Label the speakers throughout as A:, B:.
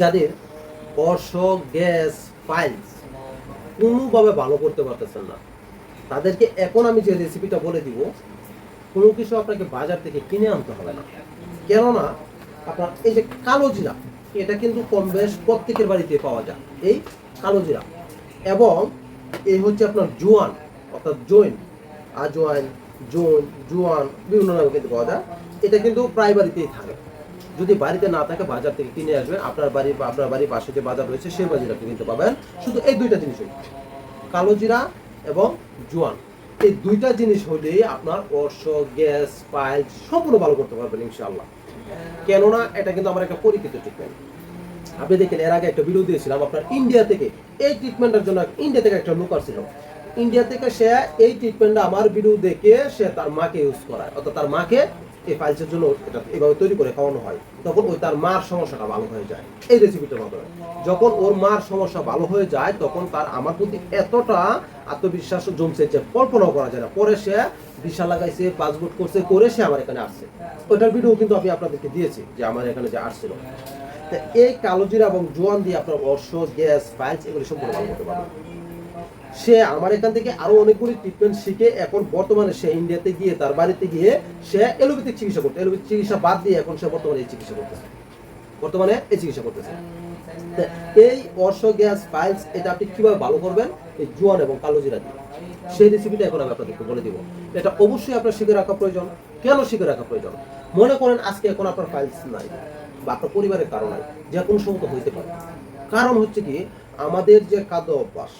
A: যাদের অর্শ gas files কোনোভাবে ভালো করতে পারতেছেন না। তাদেরকে এখন আমি যে রেসিপিটা বলে দিব, কোনো কিছু আপনাকে বাজার থেকে কিনে আনতে হবে না। কেননা, আপনার এই যে কালো জিরা, এটা কিন্তু কম বেশ প্রত্যেকের বাড়িতে পাওয়া যায়, এই কালো জিরা। এবং এই হচ্ছে আপনার জোয়ান, অর্থাৎ জৈন। আজওয়াইন জোন, জোয়ান, বিভিন্ন নামে কিন্তু পাওয়া যায়। এটা কিন্তু প্রায় বাড়িতেই থাকে। যদি বাড়িতে না থাকে বাজার থেকে কিনে আসবেন, আপনার বাড়ি, আপনার বাড়ির পাশে যে বাজার রয়েছে, সেই বাজারটা কিন্তু পাবেন শুধু এই দুইটা জিনিসই কালো জিরা এবং জোয়ান। এই দুইটা জিনিস হলেই আপনার অর্শ গ্যাস, পাইল সম্পূর্ণ ভালো করতে পারবেন ইনশাআল্লাহ। কেননা এটা কিন্তু আমার একটা পরীক্ষিত ট্রিটমেন্ট আপনি দেখেন, এর আগে একটা ভিডিও দিয়েছিলাম, আপনার ইন্ডিয়া থেকে, এই ট্রিটমেন্টের জন্য ইন্ডিয়া থেকে একটা লোক আসছিল। ইন্ডিয়া থেকে সে এই ট্রিটমেন্টটা আমার ভিডিও দেখে সে তার মাকে ইউজ করায়। অর্থাৎ তার মাকে এই ফাইলসের জন্য এটা এভাবে তৈরি করে খাওয়ানো হয়। তখন ওই তার মার সমস্যাটা ভালো হয়ে যায়। এই রেসিপিটার মাধ্যমে যখন ওর মার সমস্যা ভালো হয়ে যায়, তখন তার আমার প্রতি এতটা আত্মবিশ্বাস জমছে যে কল্পনাও করা যায় না। পরে সে দিশা লাগাইছে পাসপোর্ট করছে, করে সে আমার এখানে আসছে। ওইটার ভিডিও কিন্তু আমি আপনাদেরকে দিয়েছি যে আমার এখানে যে আসছিল। এই কালোজিরা এবং জোয়ান দিয়ে আপনার অর্শ গ্যাস ফাইলস এগুলি সম্পূর্ণ ভালো করতে পারবেন। সে আমার এখান থেকে আরও অনেকগুলি ট্রিটমেন্ট শিখে এখন বর্তমানে সে ইন্ডিয়াতে গিয়ে, তার বাড়িতে গিয়ে সে এলোপ্যাথিক চিকিৎসা করতে এলোপ্যাথিক চিকিৎসা বাদ দিয়ে এখন সে বর্তমানে এই চিকিৎসা করতেছে। বর্তমানে এই চিকিৎসা করতেছে। এই অর্শ, গ্যাস ফাইলস এটা আপনি কীভাবে ভালো করবেন? এই জোয়ান এবং কালো জিরা দিয়ে। সেই রেসিপিটা এখন আমি আপনাদেরকে বলে দিব। এটা অবশ্যই আপনার শিখে রাখা প্রয়োজন। কেন শিখে রাখা প্রয়োজন? মনে করেন আজকে এখন আপনার ফাইলস নাই বা আপনার পরিবারের কারণ নাই, যে কোনো সময় হইতে পারে। কারণ হচ্ছে কি, আমাদের যে খাদ্য অভ্যাস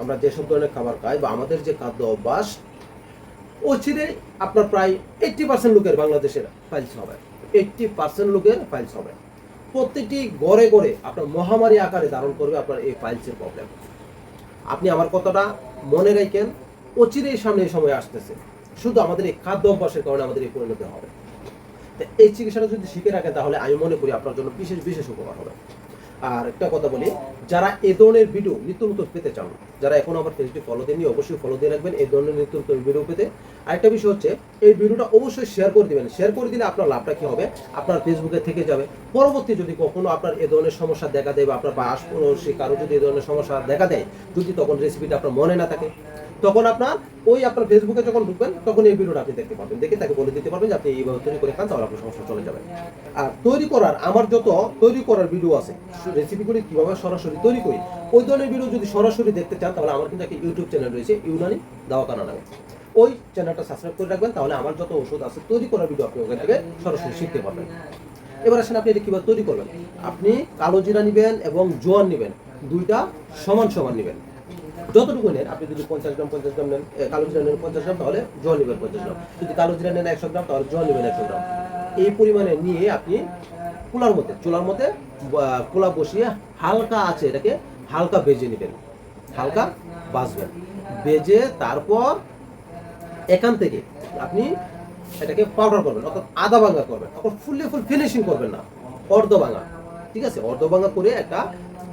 A: আমরা যেসব ধরনের খাবার খাই বা আমাদের যে খাদ্য অভ্যাস অচিরে আপনার প্রায় এইটটি পার্সেন্ট লোকের বাংলাদেশের ফাইলস হবে। এইটটি পার্সেন্ট লোকের ফাইলস হবে। প্রত্যেকটি গড়ে গড়ে আপনার মহামারী আকারে ধারণ করবে আপনার এই ফাইলসের প্রবলেম আপনি আমার কথাটা মনে রাখেন অচিরেই সামনে এই সময় আসতেছে। শুধু আমাদের এই খাদ্য অভ্যাসের কারণে আমাদের এই পরিণতি হবে। এই চিকিৎসাটা যদি শিখে রাখেন, তাহলে আমি মনে করি আপনার জন্য বিশেষ বিশেষ উপকার হবে। আর একটা কথা বলি, যারা এ ধরনের ভিডিও নিত্য নতুন পেতে চান, যারা এখন আমার ফেসবুক ফলো দেননি, অবশ্যই ফলো দিয়ে রাখবেন এই ধরনের নিত্য নতুন ভিডিও পেতে। আরেকটা বিষয় হচ্ছে, এই ভিডিওটা অবশ্যই শেয়ার করে দিবেন। শেয়ার করে দিলে আপনার লাভটা কি হবে? আপনার ফেসবুকে থেকে যাবে। পরবর্তী যদি কখনো আপনার এ ধরনের সমস্যা দেখা দেয় বা আপনার বা আশপাশে কারও যদি এ ধরনের সমস্যা দেখা দেয়, যদি তখন রেসিপিটা আপনার মনে না থাকে তখন আপনার ওই আপনার ফেসবুকে যখন ঢুকবেন, তখন এই ভিডিওটা আপনি দেখতে পাবেন দেখে তাকে বলে দিতে পারবেন যে আপনি এইভাবে তৈরি করে খান, তাহলে আপনার সমস্যা চলে যাবে। আর তৈরি করার, আমার যত তৈরি করার ভিডিও আছে রেসিপিগুলি কীভাবে সরাসরি তৈরি করি, ওই ধরনের ভিডিও যদি সরাসরি দেখতে চান, তাহলে আমার কিন্তু একটা ইউটিউব চ্যানেল রয়েছে, ইউনানি দাওয়াকানা নামে। ওই চ্যানেলটা সাবস্ক্রাইব করে রাখবেন, তাহলে আমার যত ওষুধ আছে, তৈরি করার ভিডিও আপনি ওখান থেকে সরাসরি শিখতে পারবেন। এবার আসেন আপনি এটা কীভাবে তৈরি করবেন? আপনি কালো জিরা নেবেন এবং জোয়ান নেবেন, দুইটা সমান সমান নেবেন। যতটুকু নেন, আপনি যদি পঞ্চাশ গ্রাম পঞ্চাশ গ্রাম নেন কালো জিরা নেন পঞ্চাশ গ্রাম, তাহলে জোয়ান নেবেন পঞ্চাশ গ্রাম। যদি কালো জিরা নেন একশো গ্রাম, তাহলে জোয়ান নেবেন একশো গ্রাম। এই পরিমাণে নিয়ে আপনি কুলার মধ্যে, চুলার মধ্যে কুলা বসিয়ে হালকা আছে এটাকে, হালকা বেজে নেবেন। হালকা বাজবেন। বেজে তারপর এখান থেকে আপনি এটাকে পাউডার করবেন, অর্থাৎ আদা ভাঙা করবেন। তখন ফুললি ফুল ফিনিশিং করবেন না। অর্ধ ভাঙা। ঠিক আছে? অর্ধ ভাঙা করে একটা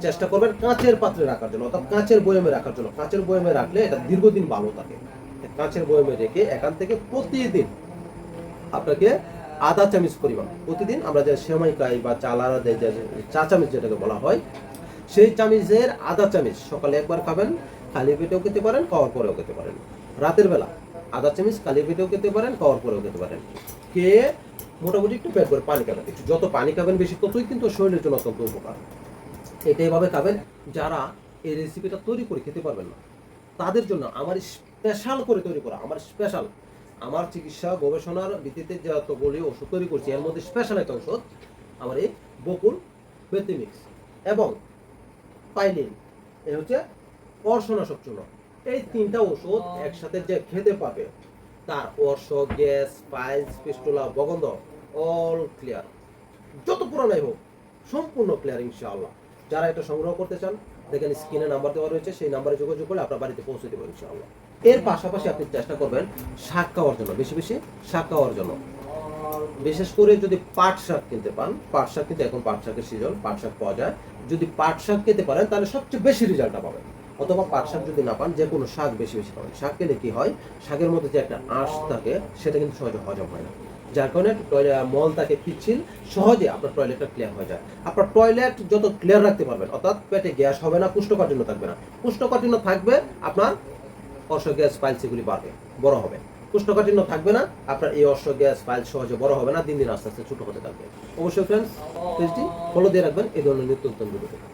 A: চেষ্টা করবেন কাঁচের পাত্রে রাখার জন্য, অর্থাৎ কাঁচের বয়মে রাখার জন্য। কাঁচের বয়মে রাখলে এটা দীর্ঘদিন ভালো থাকে। কাঁচের বয়মে রেখে এখান থেকে প্রতিদিন আপনাকে আধা চামচ পরিমাণ, প্রতিদিন আমরা যে সেমাই খাই বা চালারা দেয়, যে চা চামচ যেটাকে বলা হয়, সেই চামচের আধা চামচ সকালে একবার খাবেন, খালি পেটেও খেতে পারেন, খাওয়ার পরেও খেতে পারেন। রাতের বেলা আধা চামচ খালি পেটেও খেতে পারেন, খাওয়ার পরেও খেতে পারেন। খেয়ে মোটামুটি একটু পেট করে পানি খাবেন। একটু যত পানি খাবেন বেশি, ততই কিন্তু শরীরের জন্য অত্যন্ত উপকার। এটা এভাবে খাবেন যারা এই রেসিপিটা তৈরি করে খেতে পারবেন না। তাদের জন্য আমার স্পেশাল করে তৈরি করা আমার স্পেশাল আমার চিকিৎসা গবেষণার ভিত্তিতে যতগুলি ওষুধ তৈরি করছি এর মধ্যে স্পেশাল একটা ওষুধ আমার এই বকুল বেতিমিক্স এবং পাইলিন। এই হচ্ছে অর্শনাশক চূর্ণ এই তিনটা ওষুধ একসাথে যে খেতে পাবে তার অর্শ গ্যাস পাইলস পিস্টুলা বগন্ধ অল ক্লিয়ার যত পুরানাই হোক সম্পূর্ণ ক্লিয়ার ইনশাআল্লাহ। যারা এটা সংগ্রহ করতে চান, দেখেন স্ক্রিনে নাম্বার দেওয়া রয়েছে, সেই নাম্বারে যোগাযোগ করলে আপনার বাড়িতে পৌঁছে দেবো ইনশাআল্লাহ। এর পাশাপাশি আপনি চেষ্টা করবেন শাক খাওয়ার জন্য, বেশি বেশি শাক খাওয়ার জন্য। বিশেষ করে যদি পাট শাক কিনতে পান, পাট শাক কিন্তু এখন পাট শাকের সিজন পাট শাক পাওয়া যায়। যদি পাট শাক খেতে পারেন, তাহলে সবচেয়ে বেশি রেজাল্টটা পাবেন। অথবা পাট শাক যদি না পান, যে কোনো শাক বেশি বেশি পাবেন। শাক খেলে কি হয়? শাকের মধ্যে যে একটা আঁশ থাকে, সেটা কিন্তু সহজে হজম হয় না। যার কারণে মল থাকে পিচ্ছিল, সহজে আপনার টয়লেটটা ক্লিয়ার হয়ে যায়। আপনার টয়লেট যত ক্লিয়ার রাখতে পারবেন, অর্থাৎ পেটে গ্যাস হবে না কুষ্ঠকাঠিন্য থাকবে না। কুষ্ঠকাঠিন্য থাকবে আপনার অর্শ গ্যাস ফাইল সেগুলি বাড়বে, বড় হবে। কুষ্ঠকাঠিন্য থাকবে না, আপনার এই অর্শ গ্যাস ফাইল সহজে বড় হবে না, দিন দিন আস্তে আস্তে ছোট হতে থাকবে। অবশ্যই ফ্রেন্ডস ফলো দিয়ে রাখবেন, এই ধরনের নিত্য নতুন ভিডিও